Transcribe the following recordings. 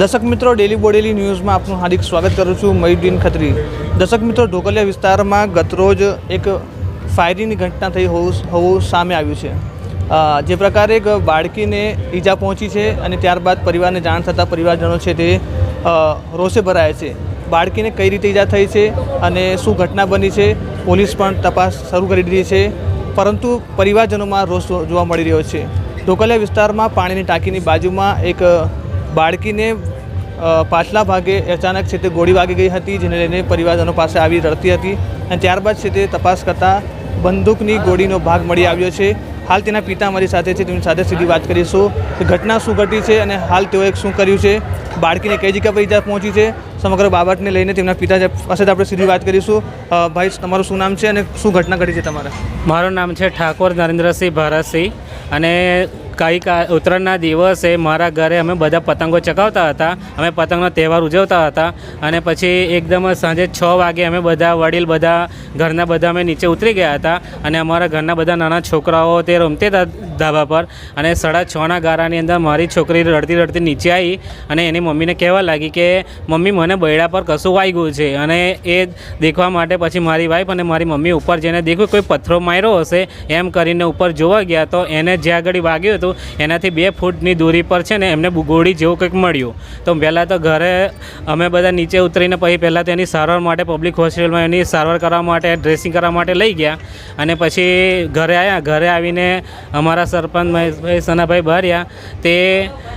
દર્શક મિત્રો ડેલી બોડેલી ન્યૂઝમાં આપનું હાર્દિક સ્વાગત કરું છું મયુદ્દીન ખત્રી. દર્શક મિત્રો, ઢોકલિયા વિસ્તારમાં ગતરોજ એક ફાયરિંગની ઘટના થઈ હોવું હોવું સામે આવ્યું છે. જે પ્રકારે એક બાળકીને ઈજા પહોંચી છે અને ત્યારબાદ પરિવારને જાણ થતાં પરિવારજનો છે તે રોષે ભરાયા છે. બાળકીને કઈ રીતે ઈજા થઈ છે અને શું ઘટના બની છે, પોલીસ પણ તપાસ શરૂ કરી દીધી છે. પરંતુ પરિવારજનોમાં રોષ જોવા મળી રહ્યો છે. ઢોકલિયા વિસ્તારમાં પાણીની ટાંકીની બાજુમાં એક બાળકીને પાછલા ભાગે અચાનક છે તે ગોળી વાગી ગઈ હતી, જેને લઈને પરિવારજનો પાસે આવી રડતી હતી અને ત્યારબાદ છે તે તપાસ કરતાં બંદૂકની ગોળીનો ભાગ મળી આવ્યો છે. હાલ તેના પિતા મારી સાથે છે, તેમની સાથે સીધી વાત કરીશું. કે ઘટના શું ઘટી છે અને હાલ તેઓએ શું કર્યું છે? બાળકીને કઈ જગ્યા પર ઈજા પહોંચી છે? સમગ્ર બાબતને લઈને તેમના પિતા પાસે આપણે સીધી વાત કરીશું. ભાઈ, તમારું શું નામ છે અને શું ઘટના ઘટી છે તમારા? મારું નામ છે ઠાકોર નરેન્દ્રસિંહ ભારતસિંહ અને કઈ ઉત્તરાયણના દિવસે મારા ઘરે અમે બધા પતંગો ચગાવતા હતા. અમે પતંગનો તહેવાર ઉજવતા હતા અને પછી એકદમ સાંજે છ વાગે અમે બધા વડીલ બધા ઘરના બધા અમે નીચે ઉતરી ગયા હતા અને અમારા ઘરના બધા નાના છોકરાઓ તે રમતે ધાબા પર. અને સાડા છના ગારાની અંદર મારી છોકરી રડતી રડતી નીચે આવી અને એની મમ્મીને કહેવા લાગી કે, મમ્મી, મને બૈડા પર કશું વાગ્યું છે. અને એ દેખવા માટે પછી મારી વાઈફ અને મારી મમ્મી ઉપર જઈને દેખ્યું કોઈ પથ્થરો માર્યો હશે એમ કરીને ઉપર જોવા ગયા તો એને જ્યાં આગળ વાગ્યું હતું એનાથી બે ફૂટની દૂરી પર છે ને એમને ગોળી જેવું કંઈક મળ્યું. તો પહેલાં તો ઘરે અમે બધા નીચે ઉતરીને પછી પહેલાં તો એની સારવાર માટે પબ્લિક હોસ્પિટલમાં એની સારવાર કરવા માટે ડ્રેસિંગ કરવા માટે લઈ ગયા. અને પછી ઘરે આવ્યા ઘરે આવીને અમારા સરપંચ મહેશભાઈ સનાભાઈ બહાર્યા તે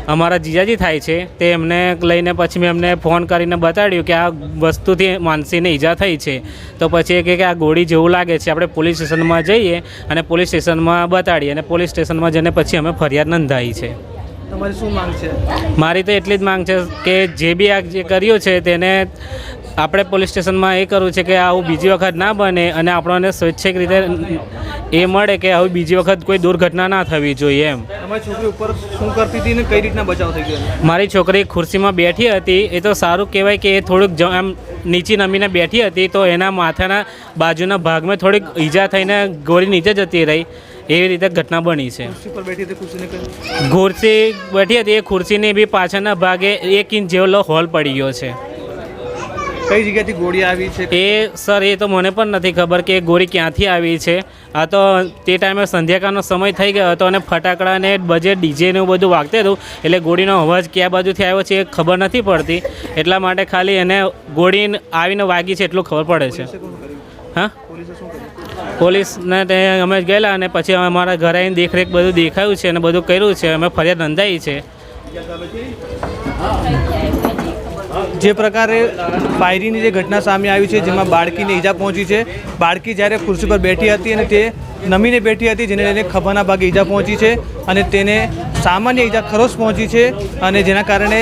અમારા જીજાજી થાય છે. તે એમને લઈને પછી મેં એમને ફોન કરીને બતાડ્યું કે આ વસ્તુથી માનસીને ઈજા થઈ છે. તો પછી એ કે આ ગોળી જેવું લાગે છે, આપણે પોલીસ સ્ટેશનમાં જઈએ અને પોલીસ સ્ટેશનમાં બતાડીએ અને પોલીસ સ્ટેશનમાં જઈને પછી અમે ફરિયાદ નોંધાવી છે. તમારી શું માંગ છે? મારી તો એટલી જ માંગ છે કે જે બી આ જે કર્યું છે તેને આપણે પોલીસ સ્ટેશનમાં એ કરવું છે કે આવું બીજી વખત ના બને અને આપણને સ્વૈચ્છિક રીતે એ મળે કે આવું બીજી વખત કોઈ દુર્ઘટના ના થવી જોઈએ એમ. તમારી છોકરી ઉપર શું કરતી હતી ને કઈ રીતના બચાવ થઈ ગયો? મારી છોકરી ખુરશીમાં બેઠી હતી એ તો સારું કહેવાય કે એ થોડુંક આમ નીચી નમીને બેઠી હતી તો એના માથાના બાજુના ભાગમાં થોડીક ઈજા થઈને ગોળી નીચે જતી રહી. એવી રીતે ઘટના બની છે. ખુરશી બેઠી હતી એ ખુરશીની બી પાછળના ભાગે એક ઇંચ જેવલો હોલ પડી ગયો છે. કઈ જગ્યાથી ગોળી આવી છે? એ સર એ તો મને પણ નથી ખબર કે ગોળી ક્યાંથી આવી છે. આ તો તે ટાઈમે સંધ્યાકાળનો સમય થઈ ગયો હતો અને ફટાકડા ને બજે ડીજે ને બધું વાગતું હતું એટલે ગોળીનો અવાજ ક્યાં બાજુથી આવ્યો છે એ ખબર નથી પડતી. એટલા માટે ખાલી એને ગોળી આવીને વાગી છે એટલું ખબર પડે છે. હા? પોલીસને તે અમે ગયેલા અને પછી અમે અમારા ઘરે આવીને દેખરેખ બધું દેખાયું છે અને બધું કર્યું છે. અમે ફરિયાદ નોંધાઈ છે. જે પ્રકારે ફાયરીની જે ઘટના સામે આવી છે, જેમાં બાળકીને ઈજા પહોંચી છે. બાળકી જ્યારે ખુરશી પર બેઠી હતી અને તે નમીને બેઠી હતી, જેને લઈને ખભાના ભાગે ઈજા પહોંચી છે અને તેને સામાન્ય ઈજા ખરોશ પહોંચી છે અને જેના કારણે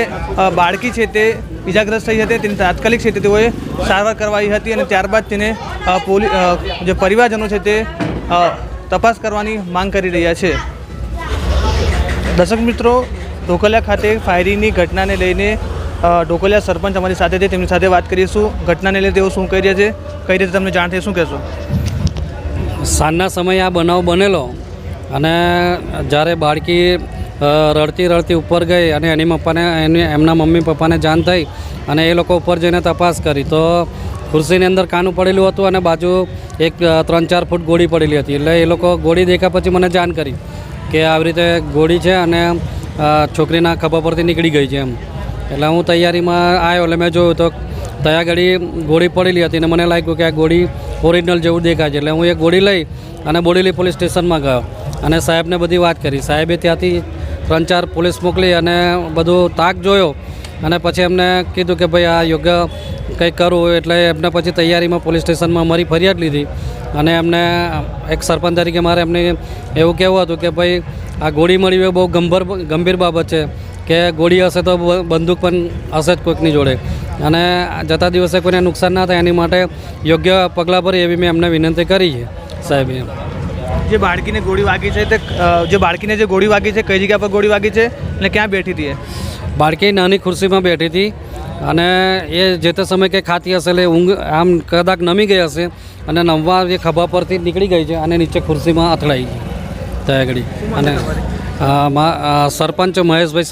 બાળકી છે તે ઈજાગ્રસ્ત થઈ હતી, તેની તાત્કાલિક છે તેઓએ સારવાર કરવાઈ હતી અને ત્યારબાદ તેને પોલીસ જે પરિવારજનો છે તે તપાસ કરવાની માંગ કરી રહ્યા છે. દર્શક મિત્રો, ઢોકલિયા ખાતે ફાયરિંગની ઘટનાને લઈને ઢોકલિયા સરપંચ અમારી સાથે છે, તેમની સાથે વાત કરીશું. ઘટનાને લઈને તેઓ શું કહી રહ્યા છે? કઈ રીતે તમને જાણ થઈ? શું કહેશો? સાંજના સમયે આ બનાવ બનેલો અને જ્યારે બાળકી રડતી રડતી ઉપર ગઈ અને એની પપ્પાને એની, એમના મમ્મી પપ્પાને જાણ થઈ અને એ લોકો ઉપર જઈને તપાસ કરી, તો ખુરશીની અંદર કાનું પડેલું હતું અને બાજુ એક ત્રણ, ચાર ફૂટ ગોળી પડેલી હતી. એટલે એ લોકો ગોળી દેખા પછી મને જાણ કરી કે આવી રીતે ગોળી છે અને છોકરીના ખભા પરથી નીકળી ગઈ છે એમ. એટલે હું તૈયારીમાં આવ્યો, એટલે મેં જોયું તો ત્યાં ઘડી ગોળી પડેલી હતી અને મને લાગ્યું કે આ ગોળી ઓરિજિનલ જેવું દેખાય છે. એટલે હું એ ગોળી લઈ અને બોડેલી પોલીસ સ્ટેશનમાં ગયો અને સાહેબને બધી વાત કરી. સાહેબે ત્યાંથી ત્રણ ચાર પોલીસ મોકલી અને બધું તાક જોયો અને પછી એમને કીધું કે ભાઈ આ યોગ્ય કંઈક કરવું એટલે એમને પછી તૈયારીમાં પોલીસ સ્ટેશનમાં મારી ફરિયાદ લીધી અને એમને એક સરપંચ તરીકે મારે એમને એવું કહેવું હતું કે ભાઈ આ ગોળી મળી હોય બહુ ગંભીર ગંભીર બાબત છે કે ગોળી હશે તો બંદૂક પણ હશે જ કોઈકની જોડે. અને જતા દિવસે કોઈને નુકસાન ના થાય એની માટે યોગ્ય પગલાં ભરી એવી મેં એમને વિનંતી કરી છે સાહેબ જે બાળકીને ગોળી વાગી છે તે જે બાળકીને જે ગોળી વાગી છે કઈ જગ્યા પર ગોળી વાગી છે અને ક્યાં બેઠી હતી બાળકી નાની ખુરશીમાં બેઠી હતી અને એ જે તે સમયે કંઈ ખાતી હશે એટલે ઊંઘ આમ કદાચ નમી ગઈ હશે અને નમવા જે ખભા પરથી નીકળી ગઈ છે અને નીચે ખુરશીમાં અથડાઈ ગઈ. ત્યાં આગળ. અને સરપંચ મહેશભાઈ